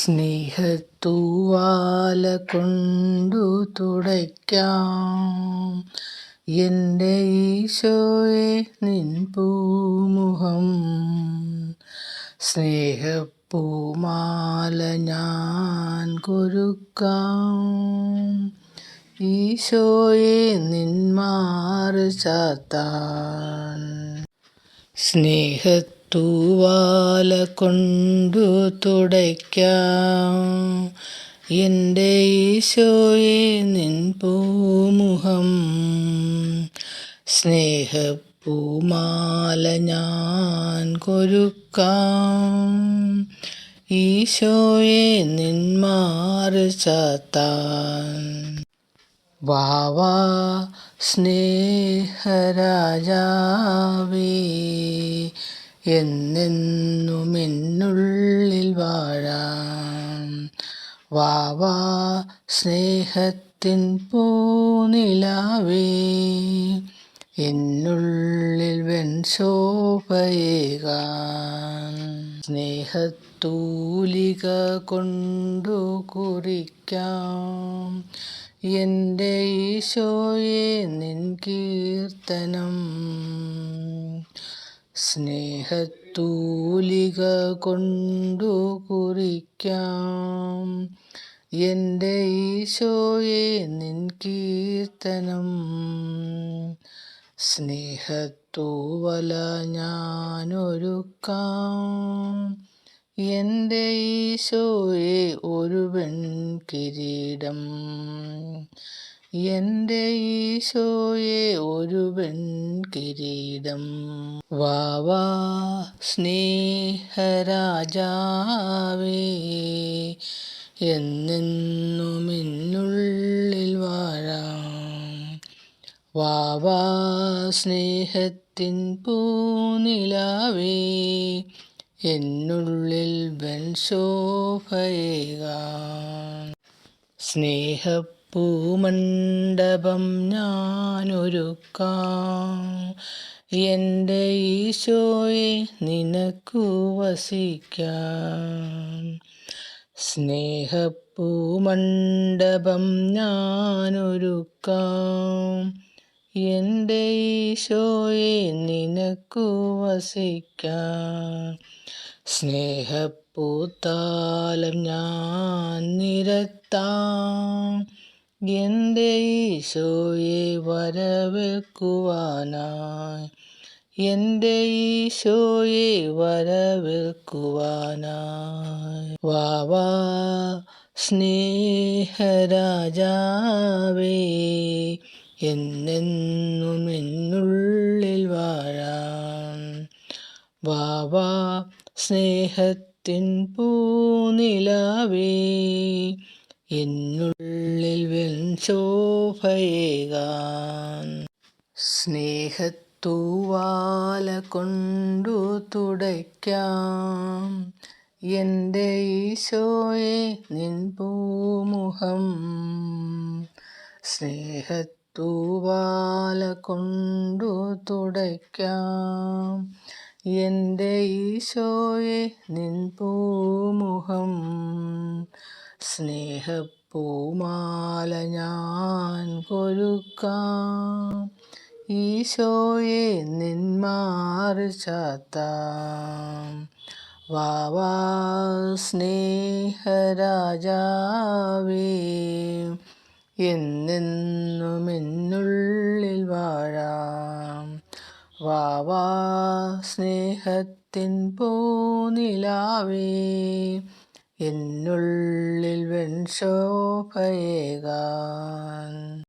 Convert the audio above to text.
സ്നേഹത്തൂവാല കൊണ്ടു തുടയ്ക്കാം. എന്റെ ഈശോയെ നിൻ പൂമുഖം. സ്നേഹപ്പൂമാല ഞാൻ കൊരുക്കാം. ഈശോയെ നിന്മാർ ചാത്താൻ. സ്നേഹ തൂവാല കൊണ്ടു തുടയ്ക്കാം. എന്റെ ഈശോയെ നിൻ പൂമുഖം. സ്നേഹപ്പൂമാല ഞാൻ കൊരുക്കാം. ഈശോയെ നിന്മാറ് ചാത്താൻ. വാവാ സ്നേഹരാജാവേ. എന്നെന്നുമെന്നുള്ളിൽ വാഴാം വാവാ സ്നേഹത്തിൻ പൂനിലാവേ. എന്നുള്ളിൽ വെൻ ശോഭയേക സ്നേഹത്തൂലിക കൊണ്ടു കുറിക്കാം. എന്റെ ഈശോയെ നിൻ കീർത്തനം സ്നേഹത്തൂലിക കൊണ്ടു കുറിക്കാം. എന്റെ ഈശോയെ നിൻ കീർത്തനം. സ്നേഹത്തൂവല ഞാനൊരുക്കാം. എന്റെ ഈശോയെ ഒരു വെൺ കിരീടം എന്റെ ഈശോയെ ഒരു കിരീടം വാവാ സ്നേഹരാജാവേ എന്നെന്നുമെന്നുള്ളിൽ വാഴാം. വാവാ സ്നേഹത്തിൻ പൂനിലാവേ എന്നുള്ളിൽ വൻ ശോഭയേകാം സ്നേഹപ്പൂമണ്ഡപം ഞാനൊരുക്കാം. എന്റെ ഈശോയെ നിനക്കു വസിക്കാം. സ്നേഹപ്പൂമണ്ഡപം ഞാനൊരുക്കാം. എന്റെ ഈശോയെ നിനക്കു വസിക്കാം. സ്നേഹപ്പൂത്താലം ഞാൻ നിരത്താം. എന്റെ ഈശോയെ വരവേൽക്കുവാനായി എന്റെ ഈശോയെ വരവേൽക്കുവാനായി വാവാ സ്നേഹരാജാവേ എന്നെന്നും എന്നുള്ളിൽ വാഴാം വാവാ സ്നേഹത്തിൻ പൂനിലാവേ എന്നുള്ളിൽ വെൻ ശോഭയേകാൻ. സ്നേഹത്തൂവാല കൊണ്ടു തുടയ്ക്കാം. എന്റെ ഈശോയെ നിൻ പൂമുഖം. സ്നേഹത്തൂവാല കൊണ്ടു തുടയ്ക്കാം. എന്റെ ഈശോയെ നിൻ പൂമുഖം. സ്നേഹപ്പൂമാല ഞാൻ കൊരുക്കാം. ഈശോയെ നിന്മാറ് ചാത്താം. വാവാ സ്നേഹരാജാവേ. എന്നെന്നും എന്നുള്ളിൽ വാഴാം. വാവാ സ്നേഹത്തിൻ പൂനിലാവേ. എന്നുള്ളിൽ വെൺശോഭയേകാൻ.